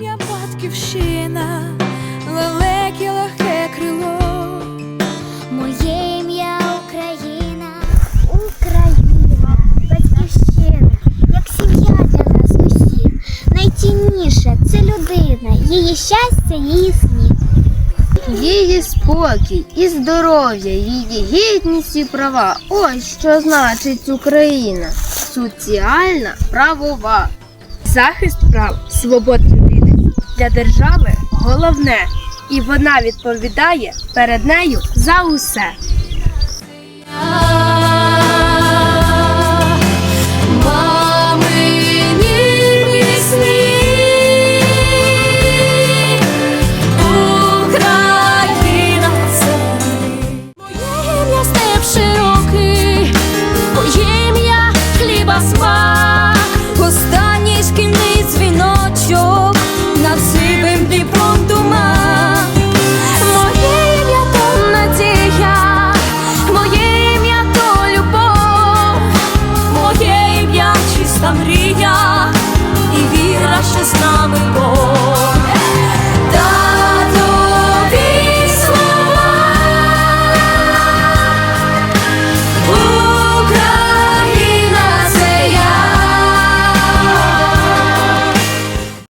ім'я батьківщина, лелеки легке крило. Моє ім'я Україна, Україна, батьківщина, як сім'я для нас усіх. Найцінніше це людина, її щастя, її сміх. Її спокій і здоров'я, її гідність і права. Ось що значить Україна. Соціальна правова. Захист прав свобод для держави головне, і вона відповідає перед нею за усе. Мамині пісні, Україна мрія